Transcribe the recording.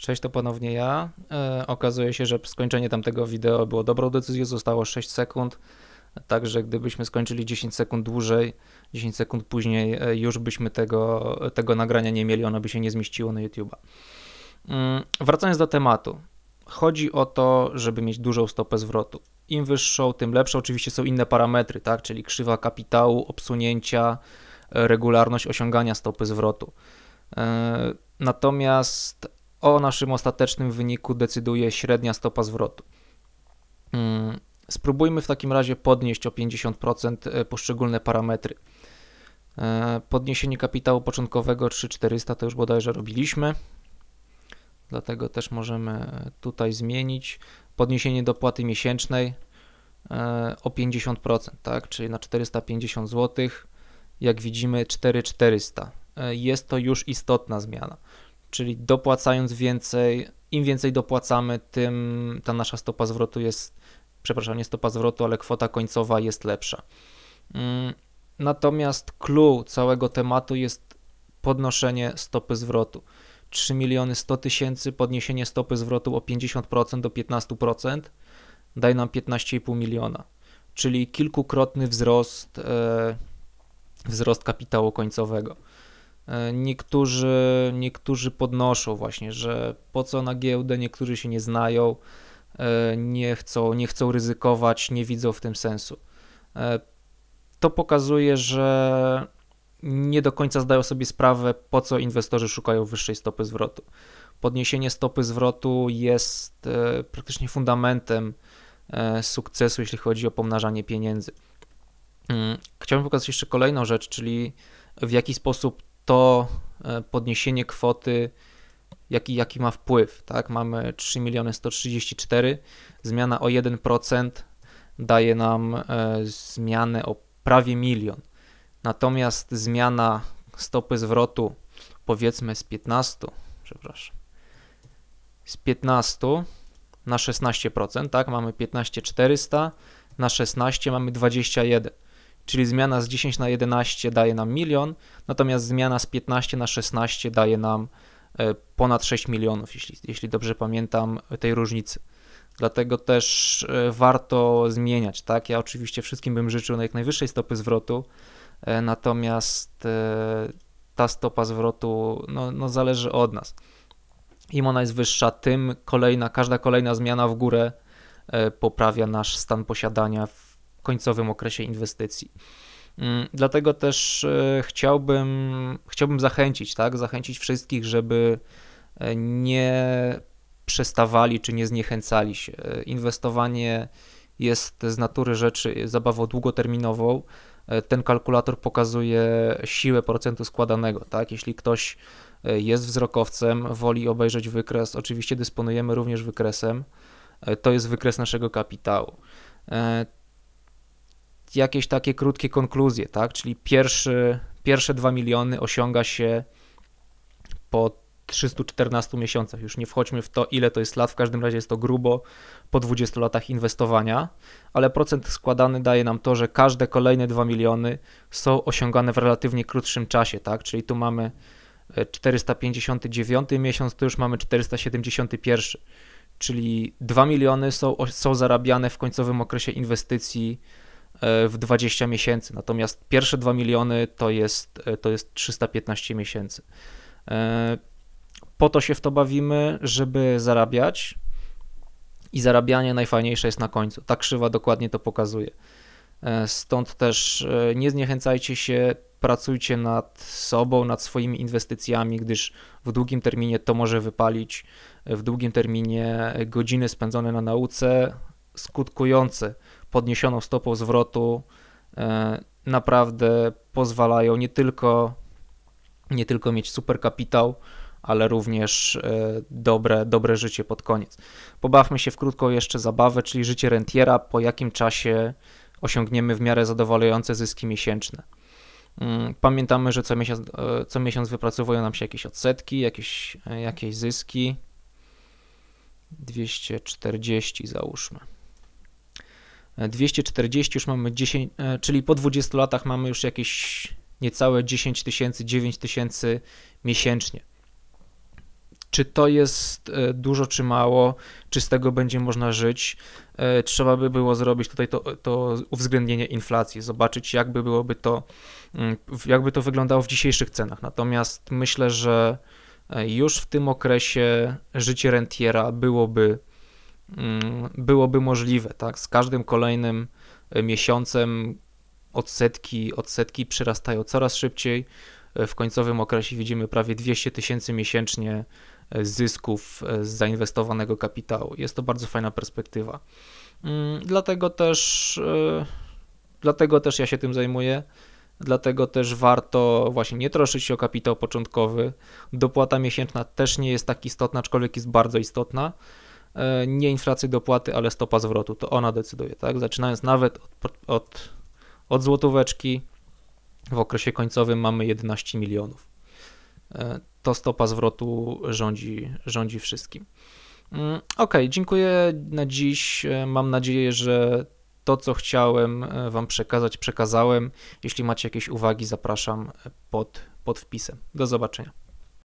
Cześć, to ponownie ja. E, okazuje się, że skończenie tamtego wideo było dobrą decyzją, zostało 6 sekund. Także gdybyśmy skończyli 10 sekund dłużej, 10 sekund później, e, już byśmy tego, tego nagrania nie mieli, ono by się nie zmieściło na YouTube'a. Mm, wracając do tematu. Chodzi o to, żeby mieć dużą stopę zwrotu. Im wyższą, tym lepsze. Oczywiście są inne parametry, tak? czyli krzywa kapitału, obsunięcia, e, regularność osiągania stopy zwrotu. E, natomiast o naszym ostatecznym wyniku decyduje średnia stopa zwrotu. Mm, spróbujmy w takim razie podnieść o 50% e, poszczególne parametry. E, podniesienie kapitału początkowego 3400 to już bodajże robiliśmy, dlatego też możemy tutaj zmienić. Podniesienie dopłaty miesięcznej e, o 50%, tak, czyli na 450 zł. Jak widzimy 4400. Jest to już istotna zmiana czyli dopłacając więcej, im więcej dopłacamy, tym ta nasza stopa zwrotu jest, przepraszam, nie stopa zwrotu, ale kwota końcowa jest lepsza. Mm, natomiast clue całego tematu jest podnoszenie stopy zwrotu. 3 miliony 100 tysięcy, podniesienie stopy zwrotu o 50% do 15% daje nam 15,5 miliona, czyli kilkukrotny wzrost, e, wzrost kapitału końcowego. E, niektórzy, niektórzy podnoszą właśnie, że po co na giełdę, niektórzy się nie znają, e, nie chcą, nie chcą ryzykować, nie widzą w tym sensu. E, to pokazuje, że nie do końca zdają sobie sprawę, po co inwestorzy szukają wyższej stopy zwrotu. Podniesienie stopy zwrotu jest praktycznie fundamentem sukcesu, jeśli chodzi o pomnażanie pieniędzy. Mm, chciałbym pokazać jeszcze kolejną rzecz, czyli w jaki sposób to e, podniesienie kwoty, jaki, jaki ma wpływ. Tak? Mamy 3 miliony 134, zmiana o 1% daje nam e, zmianę o prawie milion. Natomiast zmiana stopy zwrotu powiedzmy z 15, przepraszam, z 15 na 16%, tak? Mamy 15400 na 16 mamy 21 czyli zmiana z 10 na 11 daje nam milion, natomiast zmiana z 15 na 16 daje nam e, ponad 6 milionów, jeśli, jeśli dobrze pamiętam tej różnicy. Dlatego też e, warto zmieniać, tak? Ja oczywiście wszystkim bym życzył jak najwyższej stopy zwrotu, e, natomiast ta stopa zwrotu no, no zależy od nas. Im ona jest wyższa, tym kolejna, każda kolejna zmiana w górę poprawia nasz stan posiadania w końcowym okresie inwestycji. Mm, dlatego też e, chciałbym, chciałbym zachęcić, tak, zachęcić wszystkich, żeby e, nie przestawali czy nie zniechęcali się. E, inwestowanie jest z natury rzeczy zabawą długoterminową. Ten kalkulator pokazuje siłę procentu składanego. Tak? Jeśli ktoś jest wzrokowcem, woli obejrzeć wykres, oczywiście dysponujemy również wykresem. To jest wykres naszego kapitału jakieś takie krótkie konkluzje, tak? Czyli pierwszy, pierwsze 2 miliony osiąga się po 314 miesiącach. Już nie wchodźmy w to, ile to jest lat, w każdym razie jest to grubo po 20 latach inwestowania, ale procent składany daje nam to, że każde kolejne 2 miliony są osiągane w relatywnie krótszym czasie, tak? Czyli tu mamy 459 miesiąc, tu już mamy 471, czyli 2 miliony są, są zarabiane w końcowym okresie inwestycji E, w 20 miesięcy, natomiast pierwsze 2 miliony to jest, e, to jest 315 miesięcy. E, po to się w to bawimy, żeby zarabiać i zarabianie najfajniejsze jest na końcu. Ta krzywa dokładnie to pokazuje. Stąd też nie zniechęcajcie się, pracujcie nad sobą, nad swoimi inwestycjami, gdyż w długim terminie to może wypalić. W długim terminie godziny spędzone na nauce, skutkujące podniesioną stopą zwrotu e, naprawdę pozwalają nie tylko, nie tylko mieć super kapitał, ale również e, dobre, dobre życie pod koniec. Pobawmy się w krótką jeszcze zabawę, czyli życie rentiera, po jakim czasie osiągniemy w miarę zadowalające zyski miesięczne. Mm, pamiętamy, że co miesiąc, e, co miesiąc wypracowują nam się jakieś odsetki, jakieś, jakieś zyski. 240 załóżmy. 240 już mamy 10, e, czyli po 20 latach mamy już jakieś niecałe 10 tysięcy, 9 tysięcy miesięcznie. Czy to jest e, dużo, czy mało, czy z tego będzie można żyć? E, trzeba by było zrobić tutaj to, to uwzględnienie inflacji, zobaczyć, jakby byłoby to, mm, jakby to wyglądało w dzisiejszych cenach. Natomiast myślę, że już w tym okresie życie rentiera byłoby, byłoby możliwe, tak? Z każdym kolejnym miesiącem odsetki, odsetki przyrastają coraz szybciej. W końcowym okresie widzimy prawie 200 tysięcy miesięcznie zysków z zainwestowanego kapitału. Jest to bardzo fajna perspektywa. Mm, dlatego też, e, dlatego też ja się tym zajmuję. Dlatego też warto właśnie nie troszczyć się o kapitał początkowy. Dopłata miesięczna też nie jest tak istotna, aczkolwiek jest bardzo istotna. E, nie inflacji dopłaty, ale stopa zwrotu, to ona decyduje, tak? Zaczynając nawet od, od, od złotóweczki, w okresie końcowym mamy 11 milionów. E, to stopa zwrotu rządzi, rządzi wszystkim. Mm, ok, dziękuję na dziś. E, mam nadzieję, że to, co chciałem Wam przekazać, przekazałem. Jeśli macie jakieś uwagi, zapraszam pod, pod wpisem. Do zobaczenia.